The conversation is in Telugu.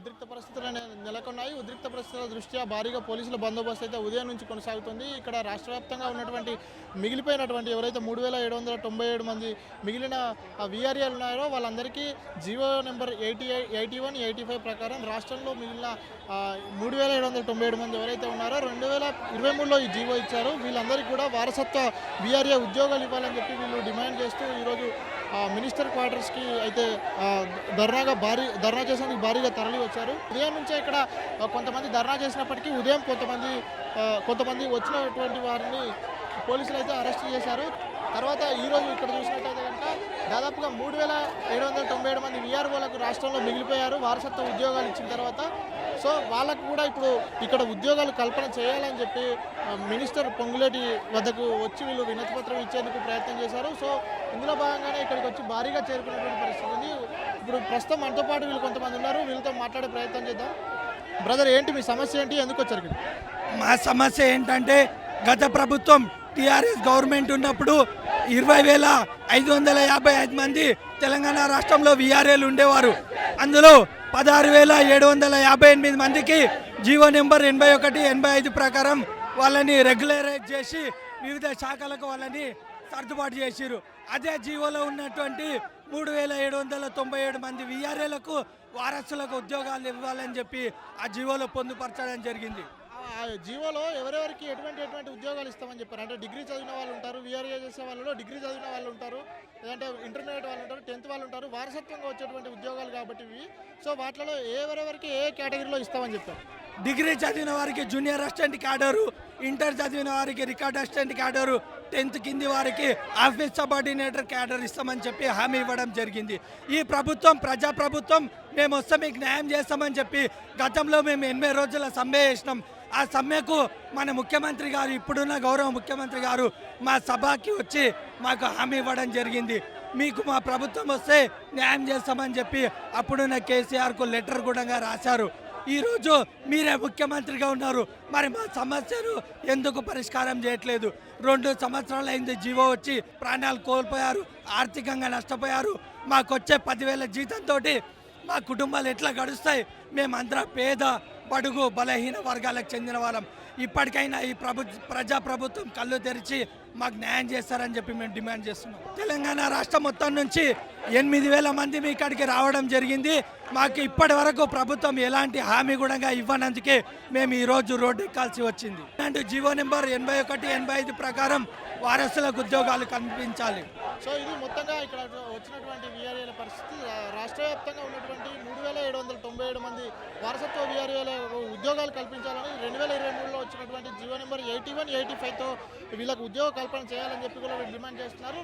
ఉద్రిక్త పరిస్థితులు నెలకొన్నాయి. ఉద్రిక్త పరిస్థితుల దృష్ట్యా భారీగా పోలీసుల బందోబస్తు అయితే ఉదయం నుంచి కొనసాగుతుంది. ఇక్కడ రాష్ట్ర వ్యాప్తంగా ఉన్నటువంటి మిగిలిపోయినటువంటి ఎవరైతే మూడు వేల ఏడు వందల తొంభై ఏడు మంది మిగిలిన విఆర్ఏలు ఉన్నారో వాళ్ళందరికీ GO number eighty eighty one eighty five ప్రకారం రాష్ట్రంలో మిగిలిన మూడు వేల ఏడు వందల తొంభై ఏడు మంది ఎవరైతే ఉన్నారో రెండు వేల ఇరవై మూడులో ఈ జీవో ఇచ్చారు. వీళ్ళందరికీ కూడా వారసత్వ విఆర్ఏ ఉద్యోగాలు ఇవ్వాలని చెప్పి వీళ్ళు డిమాండ్ చేస్తూ ఈరోజు మినిస్టర్ క్వార్టర్స్కి అయితే ధర్నాగా భారీ ధర్నా చేసేందుకు భారీగా తరలి వచ్చారు ఉదయం నుంచే ఇక్కడ కొంతమంది ధర్నా చేసినప్పటికీ ఉదయం కొంతమంది కొంతమంది వచ్చినటువంటి వారిని పోలీసులు అయితే అరెస్ట్ చేశారు. తర్వాత ఈరోజు ఇక్కడ చూసినట్టయితే దాదాపుగా మూడు వేల ఏడు వందల తొంభై ఏడు మంది విఆర్ఓలకు రాష్ట్రంలో మిగిలిపోయారు. వారసత్వ ఉద్యోగాలు ఇచ్చిన తర్వాత. సో వాళ్ళకు కూడా ఇప్పుడు ఇక్కడ ఉద్యోగాలు కల్పన చేయాలని చెప్పి మినిస్టర్ పొంగులేటి వద్దకు వచ్చి వీళ్ళు వినతిపత్రం ఇచ్చేందుకు ప్రయత్నం చేశారు. సో ఇందులో భాగంగానే ఇక్కడికి వచ్చి భారీగా చేరుకున్నటువంటి పరిస్థితి ఉంది. ఇప్పుడు ప్రస్తుతం మనతో పాటు వీళ్ళు కొంతమంది ఉన్నారు. వీళ్ళతో మాట్లాడే ప్రయత్నం చేద్దాం. బ్రదర్ ఏంటి మీ సమస్య ఏంటి? ఎందుకు వచ్చారు ఇక్కడ? మా సమస్య ఏంటంటే గత ప్రభుత్వం టీఆర్ఎస్ గవర్నమెంట్ ఉన్నప్పుడు ఇరవై వేల ఐదు వందల యాభై ఐదు మంది తెలంగాణ రాష్ట్రంలో విఆర్ఏలు ఉండేవారు. అందులో పదహారు వేల ఏడు వందల యాభై ఎనిమిది మందికి జీవో నెంబర్ ఎనభై ఒకటి ఎనభై ఐదు ప్రకారం వాళ్ళని రెగ్యులరైజ్ చేసి వివిధ శాఖలకు వాళ్ళని సర్దుబాటు చేసిరు అదే జీవోలో ఉన్నటువంటి మూడు వేల ఏడు వందల తొంభై ఏడు మంది విఆర్ఏలకు వారసులకు ఉద్యోగాలు ఇవ్వాలని చెప్పి ఆ జీవోలో పొందుపరచడం జరిగింది. జీవోలో ఎవరెవరికి ఎటువంటి ఎటువంటి ఉద్యోగాలు ఇస్తామని చెప్పారు? అంటే డిగ్రీ చదివిన వాళ్ళు ఉంటారు విఆర్ఏ చేసే వాళ్ళలో డిగ్రీ చదివిన వాళ్ళు ఉంటారు లేదంటే ఇంటర్మీడియట్ వాళ్ళు ఉంటారు టెన్త్ వాళ్ళు ఉంటారు వారసత్వంగా వచ్చేటువంటి ఉద్యోగాలు కాబట్టి ఇవి. సో వాటిలో ఎవరెవరికి ఏ కేటగిరీలో ఇస్తామని చెప్పారు? డిగ్రీ చదివిన వారికి జూనియర్ అసిస్టెంట్ క్యాడరు ఇంటర్ చదివిన వారికి రికార్డ్ అసిస్టెంట్ క్యాడరు టెన్త్ కింది వారికి ఆఫీస్ సబార్డినేటర్ క్యాడర్ ఇస్తామని చెప్పి హామీ ఇవ్వడం జరిగింది. ఈ ప్రభుత్వం ప్రజా ప్రభుత్వం మేము వస్తే మీకు న్యాయం చేస్తామని చెప్పి గతంలో మేము ఎనభై రోజుల సమ్మె చేసినాం. ఆ సమ్మెకు మన ముఖ్యమంత్రి గారు ఇప్పుడున్న గౌరవ ముఖ్యమంత్రి గారు మా సభకి వచ్చి మాకు హామీ ఇవ్వడం జరిగింది. మీకు మా ప్రభుత్వం వస్తే న్యాయం చేస్తామని చెప్పి అప్పుడున్న కేసీఆర్కు లెటర్ కూడా రాశారు. ఈరోజు మీరే ముఖ్యమంత్రిగా ఉన్నారు. మరి మా సమస్యను ఎందుకు పరిష్కారం చేయట్లేదు? రెండు సంవత్సరాలు అయింది జీవో వచ్చి ప్రాణాలు కోల్పోయారు ఆర్థికంగా నష్టపోయారు. మాకు వచ్చే పదివేల జీతంతో మా కుటుంబాలు ఎట్లా గడుస్తాయి? మేమందరం పేద బడుగు బలహీన వర్గాలకు చెందిన వాళ్ళం. ఇప్పటికైనా ఈ ప్రభు ప్రజా ప్రభుత్వం కళ్ళు తెరిచి మాకు న్యాయం చేస్తారని చెప్పి మేము డిమాండ్ చేస్తున్నాం. తెలంగాణ రాష్ట్రం మొత్తం నుంచి ఎనిమిది వేల మంది మీ ఇక్కడికి రావడం జరిగింది. మాకు ఇప్పటి వరకు ప్రభుత్వం ఎలాంటి హామీ కూడా ఇవ్వనందుకే మేము ఈరోజు రోడ్డు ఎక్కాల్సి వచ్చింది. అండ్ జీవో నెంబర్ ఎనభై ఒకటి ఎనభై ఐదు ప్రకారం వారసులకు ఉద్యోగాలు కనిపించాలి సో ఇది మొత్తంగా ఇక్కడ వచ్చినటువంటి విఆర్ఏల పరిస్థితి. రాష్ట్ర వ్యాప్తంగా ఉన్నటువంటి మూడు వేల ఏడు వందల తొంభై ఏడు మంది వారసత్వ విఆర్ఏల ఉద్యోగాలు కల్పించాలని రెండు వేల ఇరవై మూడులో వచ్చినటువంటి GO number eighty one eighty ఫైవ్తో వీళ్ళకు ఉద్యోగ కల్పన చేయాలని చెప్పి కూడా వీళ్ళు డిమాండ్ చేస్తున్నారు.